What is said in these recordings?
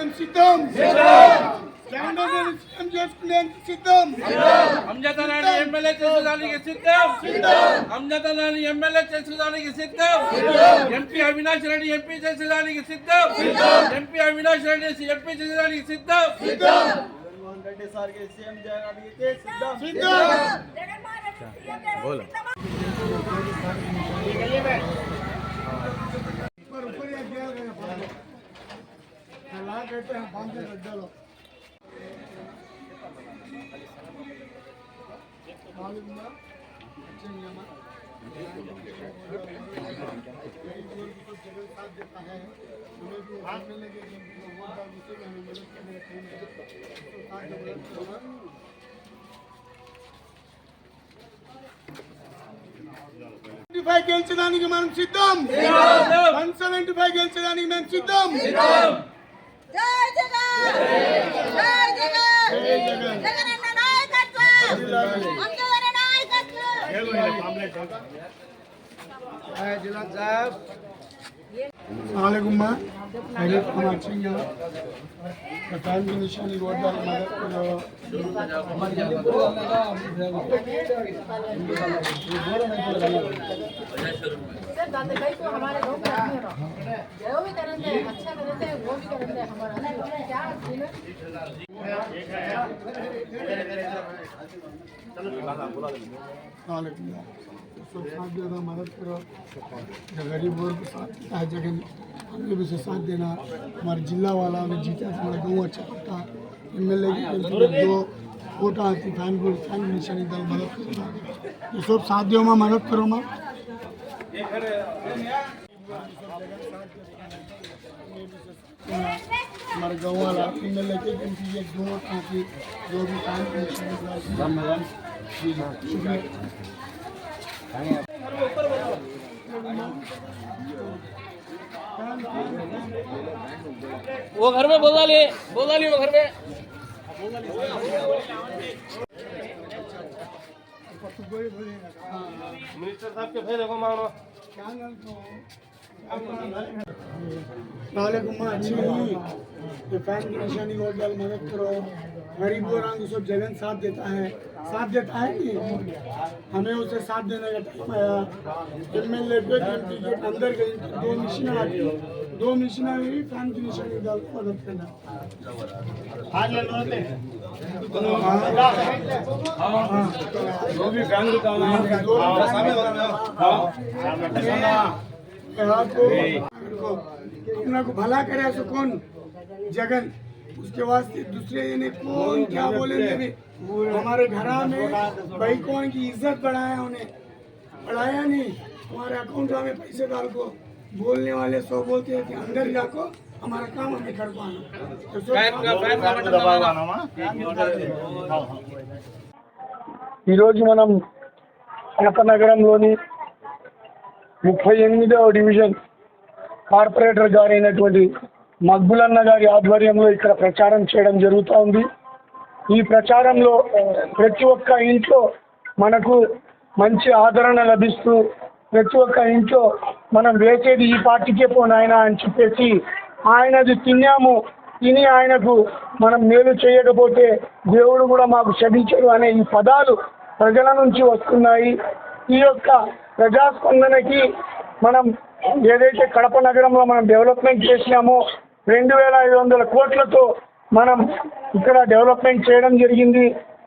చేసుకునేందుకు సిద్ధం candidate CM చేసుకునేందుకు సిద్ధం అంజత నాని ఎమ్మెల్యే చేసుకోవడానికి సిద్ధం అంజత నాని ఎమ్మెల్యే చేసుకోవడానికి సిద్ధం ఎంపీ అవినాష్ రెడ్డి ఎంపీ చేసేదానికి సిద్ధం ఎంపీ అవినాష్ రెడ్డి ఎంపీ చేసేదానికి సిద్ధం జగన్మోహన్ రెడ్డి సార్కి సీఎం చేయడానికి సిద్ధం సిద్ధం బోలో మాట్లాడితే బాంబే రెడ్డాలో గెలిచడానికి మనం సిద్ధం. వన్ సెవెంటీ ఫైవ్ గెలిచడానికి మేము సిద్ధం. జగన్ జై జగన్ జై జగన్. జగనన్న दादा को हमारे लोग भी करते हैं अच्छा करते हैं वो भी करते हैं हमारा क्या मदद करो गरीब वर्ग साथ हर जगह हम लोग से साथ देना हमारे जिला वाला हमें जीता हमारा गाँव अच्छा लगता एम एल ए जो कोटा थी खानपुर फ़ैन मिशन दल मदद करता सब साथियों में मदद करो मैं हमारे गाँव वाला इनमें लेके इनकी ये दो ताकि जो भी काम वो घर में बोला ले बोला ले वो घर में। मिनिस्टर साहब के भाई देखो मानो 刚刚从 वालेकुम अच्छी ये फ़ैन की निशानी को डाल मदद करो गरीब और सब जगन साथ देता है साथ देता है कि हमें उसे साथ देने का टाइम आया एम एल ए पे के अंदर गई दो मिशन आती दो मिशन आई फ़ैन की निशानी डाल मदद करना जो भी फैमिली का आपको अपना को भला करे सो कौन जगन उसके वास्ते दूसरे ने कौन क्या बोले भी हमारे घरा में भाई कौन की इज्जत बढ़ाया उन्हें बढ़ाया नहीं हमारे अकाउंट में पैसे डाल को बोलने वाले सो बोलते हैं कि अंदर जाको हमारा काम हमें कर पाना तो सो ఈరోజు మనం నగరంలోని ముప్పై ఎనిమిదవ డివిజన్ కార్పొరేటర్ గారైనటువంటి అయినటువంటి గారి ఆధ్వర్యంలో ఇక్కడ ప్రచారం చేయడం జరుగుతూ ఉంది. ఈ ప్రచారంలో ప్రతి ఒక్క ఇంట్లో మనకు మంచి ఆదరణ లభిస్తూ ప్రతి ఒక్క ఇంట్లో మనం వేసేది ఈ పార్టీకే పోనాయన అని చెప్పేసి ఆయనది తిన్నాము తిని ఆయనకు మనం మేలు చేయకపోతే దేవుడు కూడా మాకు క్షమించడు అనే ఈ పదాలు ప్రజల నుంచి వస్తున్నాయి. ఈ యొక్క ప్రజాస్పందనకి మనం ఏదైతే కడప నగరంలో మనం డెవలప్మెంట్ చేసినామో రెండు వేల ఐదు వందల కోట్లతో మనం ఇక్కడ డెవలప్మెంట్ చేయడం జరిగింది.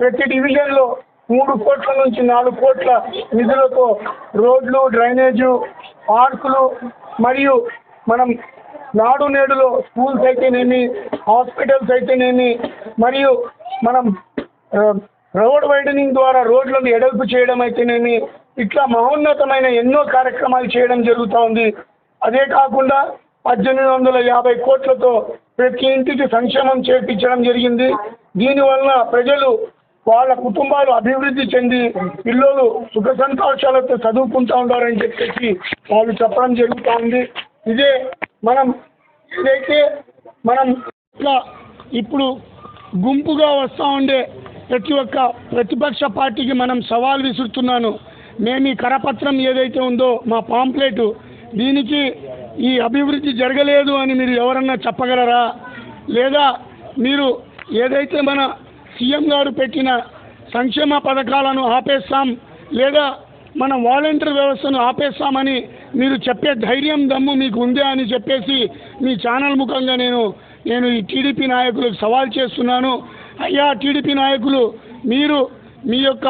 ప్రతి డివిజన్లో మూడు కోట్ల నుంచి నాలుగు కోట్ల నిధులతో రోడ్లు డ్రైనేజు పార్కులు మరియు మనం నాడు నేడులో స్కూల్స్ అయితేనేమి హాస్పిటల్స్ అయితేనేమి మరియు మనం రోడ్ వైడనింగ్ ద్వారా రోడ్లను ఎడల్పు చేయడం అయితేనేమి ఇట్లా మహోన్నతమైన ఎన్నో కార్యక్రమాలు చేయడం జరుగుతూ ఉంది. అదే కాకుండా పద్దెనిమిది వందల యాభై కోట్లతో ప్రతి ఇంటికి సంక్షేమం చేర్పించడం జరిగింది. దీనివలన ప్రజలు వాళ్ళ కుటుంబాలు అభివృద్ధి చెంది పిల్లలు సుఖ సంతోషాలతో చదువుకుంటా ఉన్నారని చెప్పేసి వాళ్ళు చెప్పడం జరుగుతూ ఉంది. ఇదే మనం ఏదైతే మనం ఇట్లా ఇప్పుడు గుంపుగా వస్తూ ఉండే ప్రతి ఒక్క ప్రతిపక్ష పార్టీకి మనం సవాల్ విసురుతున్నాను. మేము ఈ కరపత్రం ఏదైతే ఉందో మా పాంప్లెట్ దీనికి ఈ అభివృద్ధి జరగలేదు అని మీరు ఎవరన్నా చెప్పగలరా? లేదా మీరు ఏదైతే మన సీఎం గారు పెట్టిన సంక్షేమ పథకాలను ఆపేస్తాం లేదా మన వాలంటీర్ వ్యవస్థను ఆపేస్తామని మీరు చెప్పే ధైర్యం దమ్ము మీకు ఉందే అని చెప్పేసి మీ ఛానల్ ముఖంగా నేను నేను ఈ టీడీపీ నాయకులకు సవాల్ చేస్తున్నాను. అయ్యా టీడీపీ నాయకులు మీరు మీ యొక్క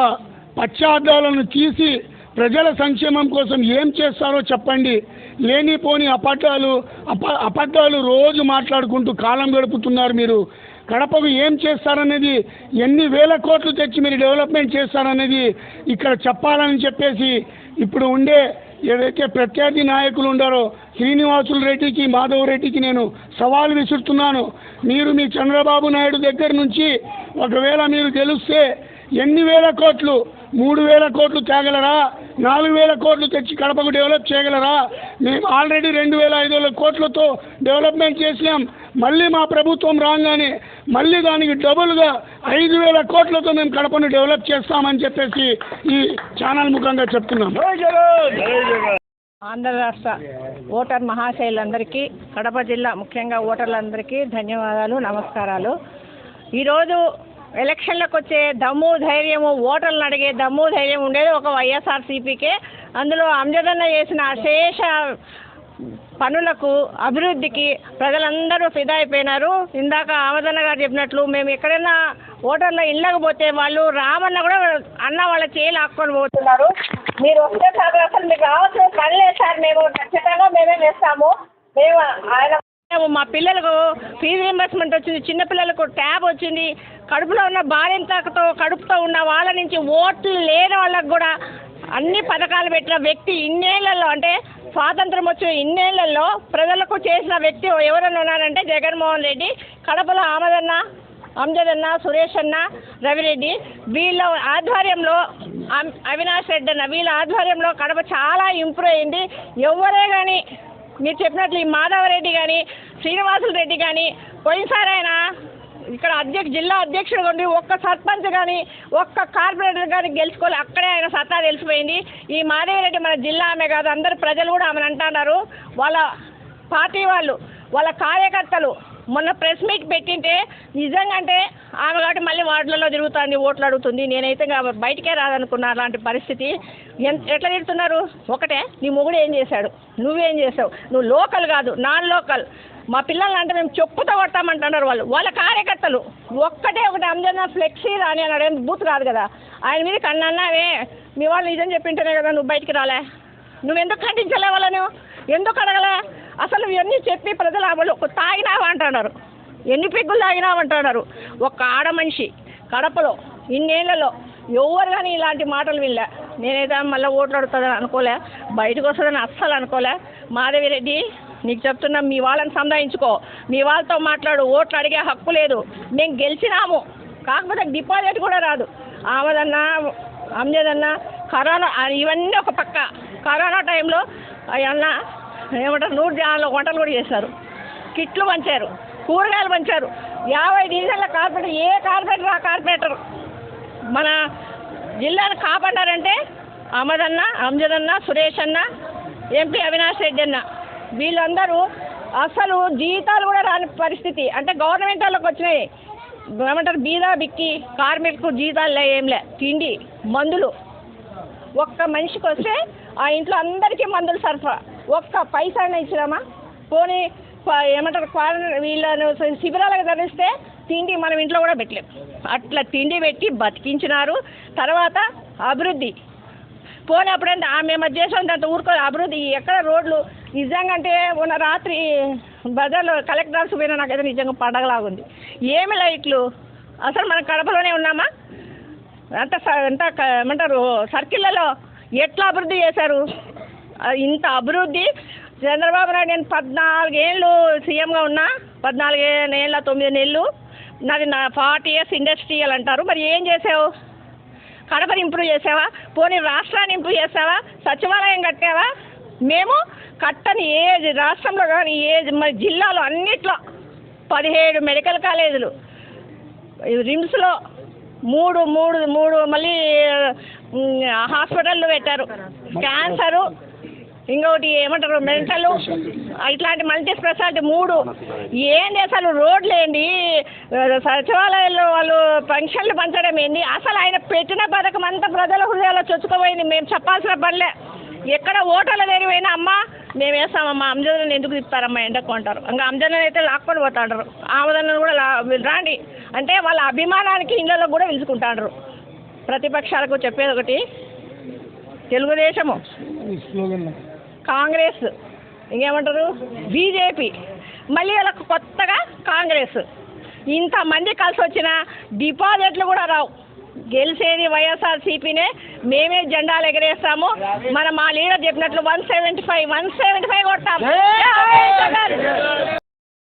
పశ్చాత్తాలను తీసి ప్రజల సంక్షేమం కోసం ఏం చేస్తారో చెప్పండి. లేనిపోని అబద్ధాలు అప అబద్ధాలు రోజు మాట్లాడుకుంటూ కాలం గడుపుతున్నారు మీరు. కడపకు ఏం చేస్తారనేది ఎన్ని వేల కోట్లు తెచ్చి మీరు డెవలప్మెంట్ చేస్తారనేది ఇక్కడ చెప్పాలని చెప్పేసి ఇప్పుడు ఉండే ఏదైతే ప్రత్యర్థి నాయకులు ఉండారో శ్రీనివాసులు రెడ్డికి మాధవ్ రెడ్డికి నేను సవాల్ విసురుతున్నాను. మీరు మీ చంద్రబాబు నాయుడు దగ్గర నుంచి ఒకవేళ మీరు గెలిస్తే ఎన్ని వేల కోట్లు మూడు వేల కోట్లు తేగలరా? నాలుగు వేల కోట్లు తెచ్చి కడపకు డెవలప్ చేయగలరా? మేము ఆల్రెడీ రెండు వేల ఐదు వేల కోట్లతో డెవలప్మెంట్ చేసినాం. మళ్ళీ మా ప్రభుత్వం రాగానే మళ్ళీ దానికి డబుల్గా ఐదు వేల కోట్లతో మేము కడపను డెవలప్ చేస్తామని చెప్పేసి ఈ ఛానల్ ముఖంగా చెప్తున్నాం. ఆంధ్ర రాష్ట్ర ఓటర్ మహాశైలందరికీ కడప జిల్లా ముఖ్యంగా ఓటర్లందరికీ ధన్యవాదాలు నమస్కారాలు. ఈరోజు ఎలక్షన్లకు వచ్చే దమ్ము ధైర్యము ఓటర్లను అడిగే దమ్ము ధైర్యం ఉండేది ఒక వైఎస్ఆర్సీపీకే. అందులో అంజదన్న చేసిన అశేష పనులకు అభివృద్ధికి ప్రజలందరూ ఫిదా అయిపోయినారు. ఇందాక ఆమదన్న గారు చెప్పినట్లు మేము ఎక్కడైనా ఓటర్ల ఇళ్ళకి పోతే వాళ్ళు రామన్న కూడా అన్న వాళ్ళ చేయి లాక్కొని పోతున్నారు. మీరు వస్తే సార్ అసలు మీకు రావాల్సిన పని లేదు సార్. మేము ఖచ్చితంగా మేమే వేస్తాము మేము ఆయన మేము మా పిల్లలకు ఫీజు రింబర్స్మెంట్ వచ్చింది. చిన్నపిల్లలకు ట్యాబ్ వచ్చింది. కడుపులో ఉన్న బాలింతతో కడుపుతో ఉన్న వాళ్ళ నుంచి ఓట్లు లేని వాళ్ళకు కూడా అన్ని పథకాలు పెట్టిన వ్యక్తి ఇన్నేళ్ళలో అంటే స్వాతంత్రం వచ్చిన ఇన్నేళ్ళలో ప్రజలకు చేసిన వ్యక్తి ఎవరైనా ఉన్నారంటే జగన్మోహన్ రెడ్డి. కడపలో ఆమదన్న అంజదన్న సురేష్ అన్న రవిరెడ్డి వీళ్ళ ఆధ్వర్యంలో అవినాష్ రెడ్డి అన్న వీళ్ళ ఆధ్వర్యంలో కడప చాలా ఇంప్రూవ్ అయింది. ఎవరే కానీ మీరు చెప్పినట్లు ఈ మాధవరెడ్డి కానీ శ్రీనివాసులు రెడ్డి కానీ పోయినసారి ఆయన ఇక్కడ అధ్యక్ష జిల్లా అధ్యక్షుడు ఉండి ఒక్క సర్పంచ్ కానీ ఒక్క కార్పొరేటర్ కానీ గెలుచుకోలే అక్కడే ఆయన సత్తా తెలిసిపోయింది. ఈ మాధవరెడ్డి మన జిల్లా ఆమె కాదు అందరు ప్రజలు కూడా ఆమెను అంటున్నారు. వాళ్ళ పార్టీ వాళ్ళు వాళ్ళ కార్యకర్తలు మొన్న ప్రెస్ మీట్ పెట్టింటే నిజంగా అంటే ఆమె కాబట్టి మళ్ళీ వార్డులలో తిరుగుతుంది ఓట్లు అడుగుతుంది నేనైతే బయటకే రాదనుకున్నా అలాంటి పరిస్థితి. ఎన్ ఎట్లా తిడుతున్నారు? ఒకటే నీ మొగుడు ఏం చేశాడు? నువ్వేం చేసావు నువ్వు లోకల్ కాదు నాన్ లోకల్. మా పిల్లల్ని అంటే మేము చెప్పుతో కొడతామంటున్నారు వాళ్ళు. వాళ్ళ కార్యకర్తలు. ఒక్కటే ఒకటి అంజన ఫ్లెక్సీ రాని అని ఏం బూత్ కాదు కదా. ఆయన మీద కన్నన్నావే. మీ వాళ్ళు నిజం చెప్పింటేనే కదా నువ్వు బయటికి రాలే. నువ్వెందుకు ఖండించలే వాళ్ళను? ఎందుకు అడగలే? అసలు ఇవన్నీ చెప్పి ప్రజలు వాళ్ళు ఒక తాగినావా అంటున్నారు. ఎన్ని పెగ్గులు తాగినావు అంటున్నారు. ఒక ఆడ మనిషి కడపలో ఇన్నేళ్ళలో ఎవరు కానీ ఇలాంటి మాటలు వినలే. నేనైతే మళ్ళీ ఓట్లు అడుగుతుందని అనుకోలే బయటకు వస్తుందని అస్సలు అనుకోలే. మాధవిరెడ్డి నీకు చెప్తున్నా మీ వాళ్ళని సంధాయించుకో మీ వాళ్ళతో మాట్లాడు ఓట్లు అడిగే హక్కు లేదు. మేము గెలిచినాము. కాకపోతే డిపాజిట్ కూడా రాదు. ఆమెదన్నా అమ్మేదన్నా కరోనా ఇవన్నీ ఒక పక్క. కరోనా టైంలో అన్న ఏమంటారు? నూరు జాన్లో వంటలు కూడా చేశారు. కిట్లు పంచారు. కూరగాయలు పంచారు. యాభై డివిజన్ల కార్పొరేటర్ ఏ కార్పొరేటర్ ఆ కార్పొరేటర్? మన జిల్లాను కాపాడారంటే అమదన్న అంజదన్న సురేష్ అన్న ఎంపీ అవినాష్ రెడ్డి అన్న వీళ్ళందరూ అసలు జీతాలు కూడా రాని పరిస్థితి. అంటే గవర్నమెంట్ వాళ్ళకి వచ్చినాయి. ఏమంటారు? బీదా బిక్కి కార్మికులకు జీతాలు లే ఏం లే. తిండి మందులు. ఒక్క మనిషికి వస్తే ఆ ఇంట్లో అందరికీ మందులు సరఫరా. ఒక్క పైసా ఇచ్చినామా? పోనీ ఏమంటారు క్వారంటైన్ వీళ్ళను శిబిరాలకు తరిస్తే తిండి మనం ఇంట్లో కూడా పెట్టలేం. అట్లా తిండి పెట్టి బతికించినారు. తర్వాత అభివృద్ధి. పోనీ అప్పుడంటే ఆ మేము దాంతో ఊరుకో అభివృద్ధి. ఎక్కడ రోడ్లు నిజంగా అంటే ఉన్న రాత్రి బజార్లో కలెక్టర్ ఆఫీస్ పోయినా నాకైతే నిజంగా పండగలాగుంది. ఏమి లైట్లు? అసలు మనం కడపలోనే ఉన్నామా? అంత స- అంత క- ఏమంటారు సర్కిళ్ళలో ఎట్లా అభివృద్ధి చేశారు? ఇంత అభివృద్ధి. చంద్రబాబు నాయుడు నేను పద్నాలుగేళ్ళు సీఎంగా ఉన్నా. పద్నాలుగు ఏళ్ళ తొమ్మిది నెలలు నాది నా ఫార్టీ ఇయర్స్ ఇండస్ట్రియల్ అంటారు. మరి ఏం చేసావు? కడపని ఇంప్రూవ్ చేసావా? పోనీ రాష్ట్రాన్ని ఇంప్రూవ్ చేసావా? సచివాలయం కట్టావా? మేము కట్టని ఏ రాష్ట్రంలో కానీ ఏ మరి జిల్లాలో అన్నిట్లో పదిహేడు మెడికల్ కాలేజీలు. రిమ్స్లో మూడు మూడు మూడు మళ్ళీ హాస్పిటళ్ళు పెట్టారు. క్యాన్సరు ఇంకొకటి ఏమంటారు మెంటలు. ఇట్లాంటి మల్టీ స్పెషాలిటీ మూడు. ఏంది అసలు రోడ్లు ఏంటి సచివాలయాల్లో వాళ్ళు పెన్షన్లు పంచడం ఏంది? అసలు ఆయన పెట్టిన పథకం అంతా ప్రజల హృదయాల్లో చొచ్చుకుపోయింది. మేము చెప్పాల్సిన పనిలే. ఎక్కడ ఓటర్లు దగ్గర అమ్మ మేము వేస్తామమ్మా అంజదను ఎందుకు తిప్పారమ్మా ఎండకు అంటారు. ఇంకా అంజదను అయితే లాక్కొని పోతాంటారు ఆమదను కూడా రాండి. అంటే వాళ్ళ అభిమానానికి ఇళ్ళలో కూడా పిలుచుకుంటాడరు ప్రతిపక్షాలకు చెప్పేది ఒకటి తెలుగుదేశము. కాంగ్రెస్. ఇంకేమంటారు? బీజేపీ. మళ్ళీ వాళ్ళకు కొత్తగా కాంగ్రెస్. ఇంతమంది కలిసి వచ్చిన డిపాజిట్లు కూడా రావు. గెలిచేది వైఎస్ఆర్సీపీనే మేమే జెండాలు ఎగరేస్తాము. మన మా లీడర్ చెప్పినట్లు one seventy five one seventy five Jagan!